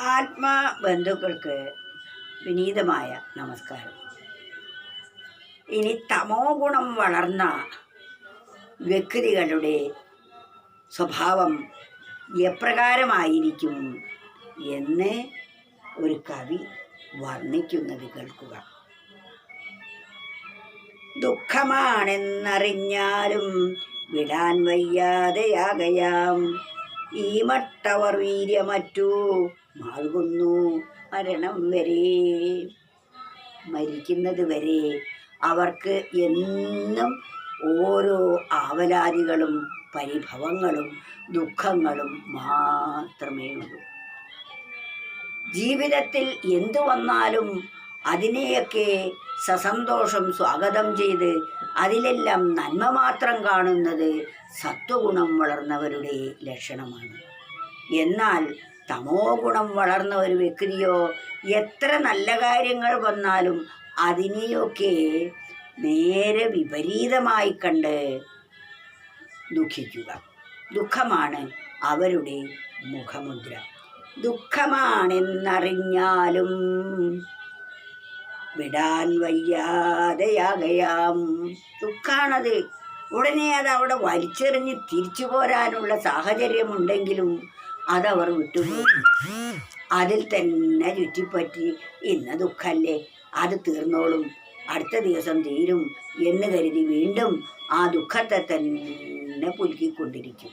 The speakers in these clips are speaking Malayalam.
ആത്മബന്ധുക്കൾക്ക് വിനീതമായ നമസ്കാരം. ഇനി തമോ ഗുണം വളർന്ന വ്യക്തികളുടെ സ്വഭാവം എപ്രകാരമായിരിക്കും എന്ന് ഒരു കവി വർണിക്കുന്നത് കേൾക്കുക. ദുഃഖമാണെന്നറിഞ്ഞാലും വിടാൻ വയ്യാതെയാകയാം. ഈ മട്ടവർ വീര്യമറ്റു. മാൾകുന്നു മരണം വരെ. മരിക്കുന്നത് വരെ അവർക്ക് എന്നും ഓരോ ആവലാദികളും പരിഭവങ്ങളും ദുഃഖങ്ങളും മാത്രമേ ഉള്ളൂ. ജീവിതത്തിൽ എന്തു വന്നാലും അതിനെയൊക്കെ സസന്തോഷം സ്വാഗതം ചെയ്ത് അതിലെല്ലാം നന്മ മാത്രം കാണുന്നത് സത്വഗുണം വളർന്നവരുടെ ലക്ഷണമാണ്. എന്നാൽ തമോ ഗുണം വളർന്ന ഒരു വ്യക്തിയോ എത്ര നല്ല കാര്യങ്ങൾ വന്നാലും അതിനെയൊക്കെ നേരെ വിപരീതമായി കണ്ട് ദുഃഖിക്കുക. ദുഃഖമാണ് അവരുടെ മുഖമുദ്ര. ദുഃഖമാണെന്നറിഞ്ഞാലും വിടാൻ വയ്യാതെയാകയാം. ദുഃഖാണത്. ഉടനെ അത് അവിടെ വലിച്ചെറിഞ്ഞ് തിരിച്ചു പോരാനുള്ള സാഹചര്യമുണ്ടെങ്കിലും അതവർ വിട്ടുപോയി. അതിൽ തന്നെ ചുറ്റിപ്പറ്റി ഇന്ന് ദുഃഖല്ലേ? അത് തീർന്നോളും. അടുത്ത ദിവസം തീരും എന്ന് കരുതി വീണ്ടും ആ ദുഃഖത്തെ തന്നെ പുലുക്കിക്കൊണ്ടിരിക്കും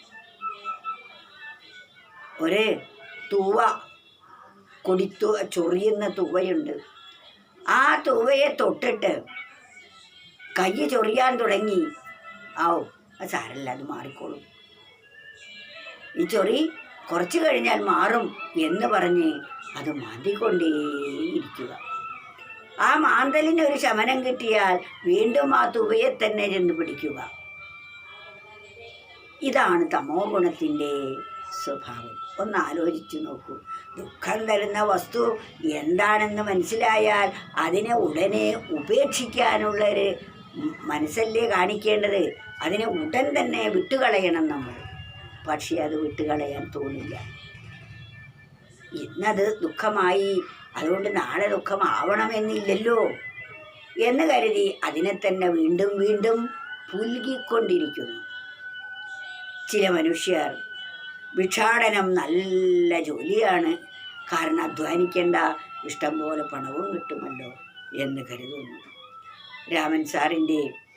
ഒരു തൂവ കൊടിത്തു ചൊറിയുന്ന തൂവയുണ്ട്. ആ തൂവയെ തൊട്ടിട്ട് കൈ ചൊറിയാൻ തുടങ്ങി. ആവും സാരല്ല അത് മാറിക്കോളും. ഈ ചൊറി കുറച്ച് കഴിഞ്ഞാൽ മാറും എന്ന് പറഞ്ഞ് അത് മാന്തിക്കൊണ്ടേയിരിക്കുക ആ മാന്തലിന് ഒരു ശമനം കിട്ടിയാൽ വീണ്ടും ആ തുവയെ തന്നെ ചെന്ന് പിടിക്കുക. ഇതാണ് തമോ ഗുണത്തിന്റെ സ്വഭാവം. ഒന്ന് ആലോചിച്ചു നോക്കൂ. ദുഃഖം തരുന്ന വസ്തു എന്താണെന്ന് മനസ്സിലായാൽ അതിനെ ഉടനെ ഉപേക്ഷിക്കാനുള്ളൊരു മനസ്സല്ലേ കാണിക്കേണ്ടത്? അതിനെ ഉടൻ തന്നെ വിട്ടുകളയണം നമ്മൾ. പക്ഷേ അത് വിട്ടുകളയാൻ തോന്നില്ല. ഇന്നത് ദുഃഖമായി. അതുകൊണ്ട് നാളെ ദുഃഖമാവണമെന്നില്ലല്ലോ. എന്ന് കരുതി അതിനെ തന്നെ വീണ്ടും വീണ്ടും പുൽകിക്കൊണ്ടിരിക്കുന്നു. ചില മനുഷ്യർ ഭിക്ഷാടനം നല്ല ജോലിയാണ്. കാരണം അധ്വാനിക്കേണ്ട ഇഷ്ടം പോലെ പണവും കിട്ടുമല്ലോ എന്ന് കരുതുന്നു. രാമൻ സാറിന്റെ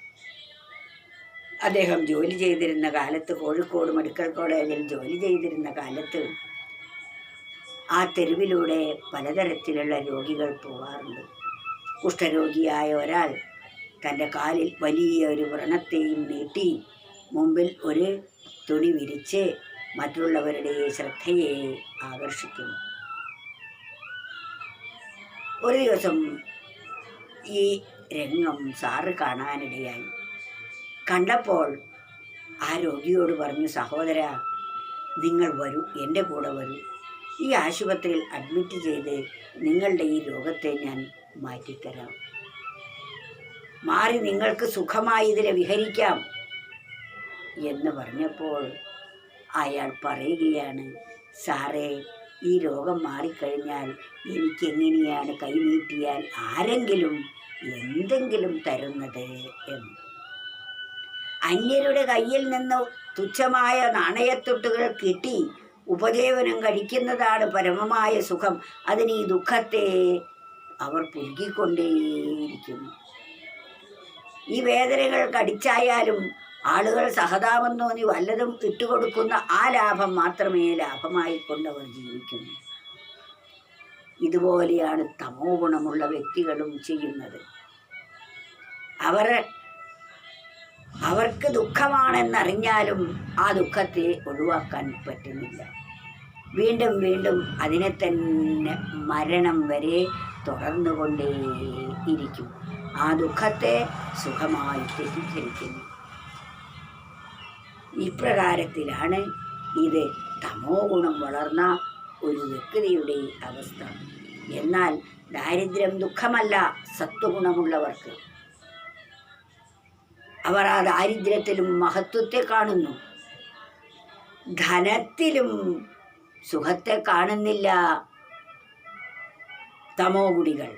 അദ്ദേഹം ജോലി ചെയ്തിരുന്ന കാലത്ത് കോഴിക്കോട് മെഡിക്കൽ കോളേജിൽ ജോലി ചെയ്തിരുന്ന കാലത്ത് ആ തെരുവിലൂടെ പലതരത്തിലുള്ള രോഗികൾ പോകാറുണ്ട് കുഷ്ഠരോഗിയായ ഒരാൾ തന്റെ കാലിൽ വലിയ ഒരു വ്രണത്തെയും നീട്ടി മുമ്പിൽ ഒരു തുണി വിരിച്ച് മറ്റുള്ളവരുടെ ശ്രദ്ധയെ ആകർഷിക്കുന്നു. ഒരു ദിവസം ഈ രംഗം സാറ് കാണാനിടയായി. കണ്ടപ്പോൾ ആ രോഗിയോട് പറഞ്ഞു സഹോദര നിങ്ങൾ വരൂ എന്റെ കൂടെ വരൂ. ഈ ആശുപത്രിയിൽ അഡ്മിറ്റ് ചെയ്ത് നിങ്ങളുടെ ഈ രോഗത്തെ ഞാൻ മാറ്റിത്തരാം. മാറി നിങ്ങൾക്ക് സുഖമായി ഇതിനെ വിഹരിക്കാം. എന്ന് പറഞ്ഞപ്പോൾ അയാൾ പറയുകയാണ് സാറേ ഈ രോഗം മാറിക്കഴിഞ്ഞാൽ എനിക്കെങ്ങനെയാണ് കൈനീട്ടിയാൽ ആരെങ്കിലും എന്തെങ്കിലും തരുന്നത്? എന്ന്. അന്യരുടെ കയ്യിൽ നിന്ന് തുച്ഛമായ നാണയത്തൊട്ടുകൾ കിട്ടി ഉപജീവനം കഴിക്കുന്നതാണ് പരമമായ സുഖം. അതിന് ഈ ദുഃഖത്തെ അവർ പുലുകിക്കൊണ്ടേയിരിക്കുന്നു ഈ വേദനകൾ കടിച്ചായാലും ആളുകൾ സഹതാപം തോന്നി വല്ലതും ഇട്ടുകൊടുക്കുന്ന ആ ലാഭം മാത്രമേ ലാഭമായി കൊണ്ടവർ ജീവിക്കുന്നു. ഇതുപോലെയാണ് തമോ ഗുണമുള്ള വ്യക്തികളും ചെയ്യുന്നത്. അവർ അവർക്ക് ദുഃഖമാണെന്നറിഞ്ഞാലും ആ ദുഃഖത്തെ ഒഴിവാക്കാൻ പറ്റുന്നില്ല. വീണ്ടും വീണ്ടും അതിനെ തന്നെ മരണം വരെ തുടർന്നുകൊണ്ടേയിരിക്കും ആ ദുഃഖത്തെ സുഖമായി തെറ്റിദ്ധരിക്കുന്നു. ഇപ്രകാരത്തിലാണ് ഇത് തമോ ഗുണം വളർന്ന ഒരു വ്യക്തിയുടെ അവസ്ഥ. എന്നാൽ ദാരിദ്ര്യം ദുഃഖമല്ല സത്വഗുണമുള്ളവർക്ക്. അവർ ആ ദാരിദ്ര്യത്തിലും മഹത്വത്തെ കാണുന്നു. ധനത്തിലും സുഖത്തെ കാണുന്നില്ല തമോ ഗുണികൾ.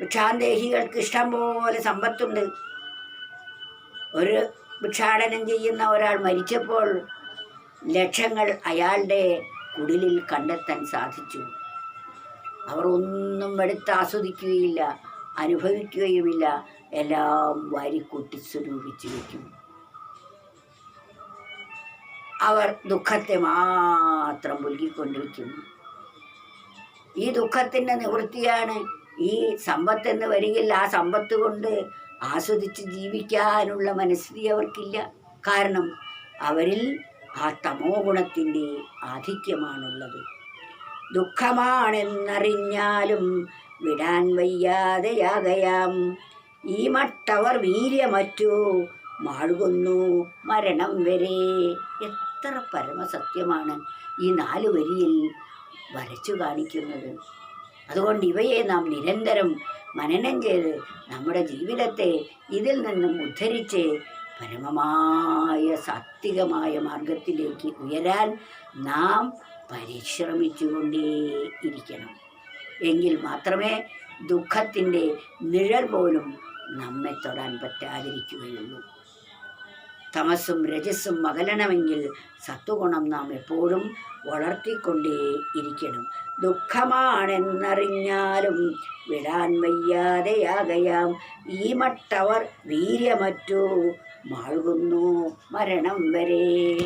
ഭിക്ഷാന്തേഹികൾക്ക് ഇഷ്ടം പോലെ സമ്പത്തുണ്ട്. ഒരു ഭിക്ഷാടനം ചെയ്യുന്ന ഒരാൾ മരിച്ചപ്പോൾ ലക്ഷങ്ങൾ അയാളുടെ കുടിലിൽ കണ്ടെത്താൻ സാധിച്ചു. അവർ ഒന്നും എടുത്ത് ആസ്വദിക്കുകയില്ല അനുഭവിക്കുകയുമില്ല. എല്ലാം വാരിക്കൂട്ടി സ്വരൂപിച്ച് വയ്ക്കും അവർ ദുഃഖത്തെ മാത്രം പുലുകിക്കൊണ്ടിരിക്കുന്നു ഈ ദുഃഖത്തിന്റെ നിവൃത്തിയാണ് ഈ സമ്പത്തെന്ന് വരികിൽ ആ സമ്പത്ത് കൊണ്ട് ആസ്വദിച്ച് ജീവിക്കാനുള്ള മനസ്ഥിതി അവർക്കില്ല. കാരണം അവരിൽ ആ തമോ ഗുണത്തിന്റെ ആധിക്യമാണുള്ളത്. ദുഃഖമാണെന്നറിഞ്ഞാലും വിടാൻ വയ്യാതെയാകയാം. ഈ മട്ടവർ വീര്യമറ്റു. മാഴുകുന്നു മരണം വരെ. എത്ര പരമസത്യമാണ് ഈ നാല് വരിയിൽ വരച്ചു കാണിക്കുന്നത്. അതുകൊണ്ട് ഇവയെ നാം നിരന്തരം മനനം ചെയ്ത് നമ്മുടെ ജീവിതത്തെ ഇതിൽ നിന്നും ഉദ്ധരിച്ച് പരമമായ സാത്വികമായ മാർഗത്തിലേക്ക് ഉയരാൻ നാം പരിശ്രമിച്ചുകൊണ്ടേ ഇരിക്കണം എങ്കിൽ മാത്രമേ ദുഃഖത്തിന്റെ നിഴൽ പോലും നമ്മെ തൊടാൻ പറ്റാതിരിക്കുകയുള്ളൂ. തമസും രജസ്സും അകലണമെങ്കിൽ സത്വഗുണം നാം എപ്പോഴും വളർത്തിക്കൊണ്ടേ ഇരിക്കണം. ദുഃഖമാണെന്നറിഞ്ഞാലും വിടാൻ വയ്യാതെയാകയാം. ഈ മട്ടവർ വീര്യമറ്റു മാഴുകുന്നു മരണം വരെ.